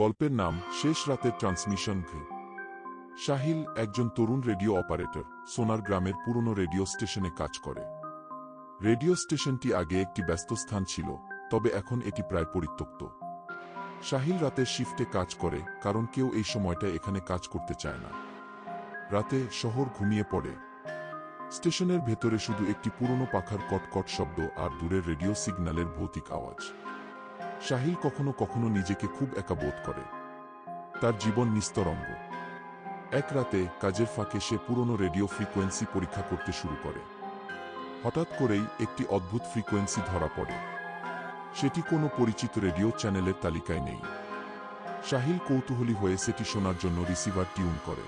গল্পের নাম শেষ রাতের ট্রান্সমিশন ঘে। শাহিল একজন তরুণ রেডিও অপারেটর, সোনার গ্রামের পুরনো রেডিও স্টেশনে কাজ করে। রেডিও স্টেশনটি আগে একটি ব্যস্ত স্থান ছিল, তবে এখন এটি প্রায় পরিত্যক্ত। শাহিল রাতের শিফটে কাজ করে, কারণ কেউ এই সময়টা এখানে কাজ করতে চায় না। রাতে শহর ঘুমিয়ে পড়ে। স্টেশনের ভেতরে শুধু একটি পুরনো পাখার কটকট শব্দ আর দূরের রেডিও সিগন্যালের ভৌতিক আওয়াজ। শাহিল কখনো কখনো নিজেকে খুব একা বোধ করে। তার জীবন নিস্তরঙ্গ। এক রাতে কাজের ফাঁকে সে পুরনো রেডিও ফ্রিকোয়েন্সি পরীক্ষা করতে শুরু করে। হঠাৎ করেই একটি অদ্ভুত ফ্রিকোয়েন্সি ধরা পড়ে। সেটি কোনো পরিচিত রেডিও চ্যানেলের তালিকায় নেই। শাহিল কৌতূহলী হয়ে সেটি শোনার জন্য রিসিভার টিউন করে।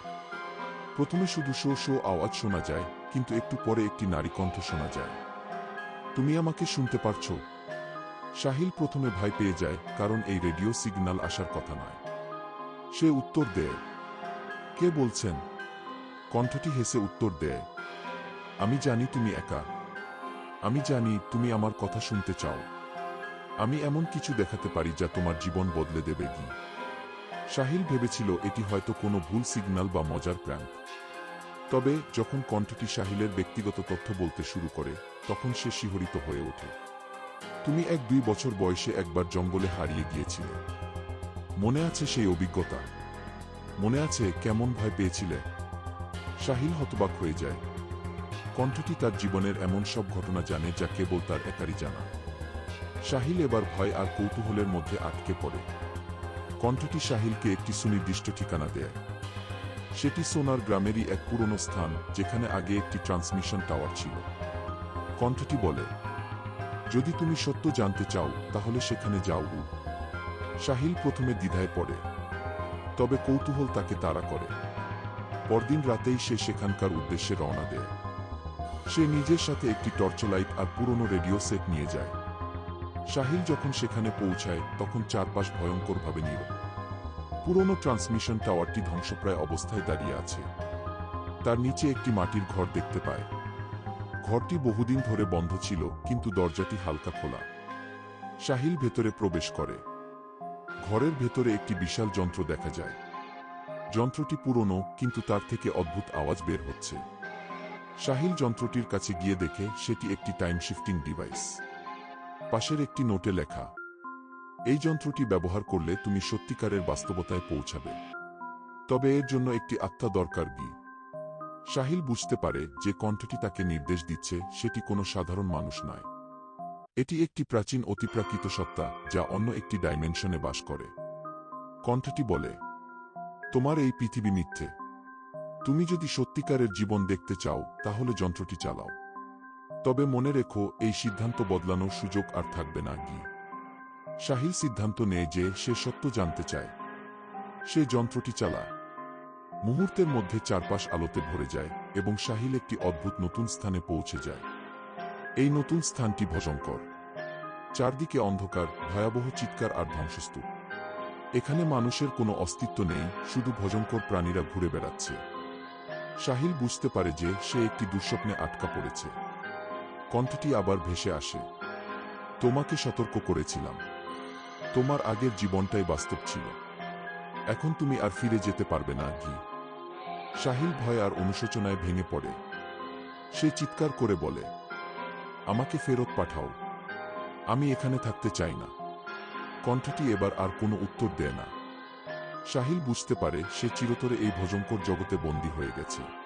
প্রথমে শুধু শো শো আওয়াজ শোনা যায়, কিন্তু একটু পরে একটি নারী কণ্ঠ শোনা যায়। তুমি আমাকে শুনতে পারছ? শাহিল প্রথমে ভয় পেয়ে যায়, কারণ এই রেডিও সিগন্যাল আসার কথা নয়। সে উত্তর দেয়, কে বলছেন? কণ্ঠটি হেসে উত্তর দেয়, আমি জানি তুমি একা। আমি জানি তুমি আমার কথা শুনতে চাও। আমি এমন কিছু দেখাতে পারি যা তোমার জীবন বদলে দেবে কি? শাহিল ভেবেছিল এটি হয়তো কোনো ভুল সিগন্যাল বা মজার প্র্যাঙ্ক। তবে যখন কণ্ঠটি শাহিলের ব্যক্তিগত তথ্য বলতে শুরু করে, তখন সে শিহরিত হয়ে ওঠে। তুমি এক দুই বছর বয়সে একবার জঙ্গলে হারিয়ে গিয়েছিলে। মনে আছে সেই অভিজ্ঞতা? মনে আছে কেমন ভয় পেয়েছিলে? শাহিল হতবাক হয়ে যায়। কণ্ঠটি তার জীবনের এমন সব ঘটনা জানে যা কেবল তার একারই জানা। শাহিল এবার ভয় আর কৌতূহলের মধ্যে আটকে পড়ে। কণ্ঠটি শাহিলকে একটি সুনির্দিষ্ট ঠিকানা দেয়। সেটি সোনার গ্রামেরই এক পুরনো স্থান যেখানে আগে একটি ট্রান্সমিশন টাওয়ার ছিল। কণ্ঠটি বলে যদি তুমি সত্য জানতে চাও, তাহলে সেখানে যাও উ। শাহিল প্রথমে দ্বিধায় পড়ে। তবে কৌতূহল তাকে তাড়া করে। পরদিন রাতেই সে সেখানকার উদ্দেশ্যে রওনা দেয়। সে নিজের সাথে একটি টর্চলাইট আর পুরনো রেডিও সেট নিয়ে যায়। শাহিল যখন সেখানে পৌঁছায়, তখন চারপাশ ভয়ঙ্করভাবে নীরব। পুরনো ট্রান্সমিশন টাওয়ারটি ধ্বংসপ্রায় অবস্থায় দাঁড়িয়ে আছে। তার নিচে একটি মাটির ঘর দেখতে পায়। ঘরটি বহুদিন ধরে বন্ধ ছিল, কিন্তু দরজাটি হালকা খোলা। শাহিল ভেতরে প্রবেশ করে। ঘরের ভেতরে একটি বিশাল যন্ত্র দেখা যায়। যন্ত্রটি পুরনো, কিন্তু তার থেকে অদ্ভুত আওয়াজ বের হচ্ছে। শাহিল যন্ত্রটির কাছে গিয়ে দেখে, সেটি একটি টাইম শিফটিং ডিভাইস। পাশের একটি নোটে লেখা, এই যন্ত্রটি ব্যবহার করলে তুমি সত্যিকারের বাস্তবতায় পৌঁছাবে। তবে এর জন্য একটি আত্মা দরকার গি শাহিল বুঝতে পারে যে কণ্ঠটি তাকে নির্দেশ দিচ্ছে, সেটি কোনো সাধারণ মানুষ নয়। এটি একটি প্রাচীন অতিপ্রাকৃত সত্তা, যা অন্য একটি ডাইমেনশনে বাস করে। কণ্ঠটি বলে, তোমার এই পৃথিবী মিথ্যে। তুমি যদি সত্যিকারের জীবন দেখতে চাও, তাহলে যন্ত্রটি চালাও। তবে মনে রেখো, এই সিদ্ধান্ত বদলানোর সুযোগ আর থাকবে না গি শাহিল সিদ্ধান্ত নেয় যে সে সত্য জানতে চায়। সে যন্ত্রটি চালায়। মুহূর্তের মধ্যে চারপাশ আলোতে ভরে যায় এবং শাহিল একটি অদ্ভুত নতুন স্থানে পৌঁছে যায়। এই নতুন স্থানটি ভয়ঙ্কর। চারদিকে অন্ধকার, ভয়াবহ চিৎকার আর ধ্বংসস্তূপ। এখানে মানুষের কোনো অস্তিত্ব নেই, শুধু ভয়ঙ্কর প্রাণীরা ঘুরে বেড়াচ্ছে। শাহিল বুঝতে পারে যে সে একটি দুঃস্বপ্নে আটকা পড়েছে। কণ্ঠটি আবার ভেসে আসে। তোমাকে সতর্ক করেছিলাম। তোমার আগের জীবনটাই বাস্তব ছিল। এখন তুমি আর ফিরে যেতে পারবে না কি শাহিল ভয় আর অনুশোচনায় ভেঙে পড়ে। সে চিৎকার করে বলে, আমাকে ফেরত পাঠাও। আমি এখানে থাকতে চাই না। কণ্ঠটি এবার আর কোনো উত্তর দেয় না। শাহিল বুঝতে পারে সে চিরতরে এই ভজঙ্কর জগতে বন্দী হয়ে গেছে।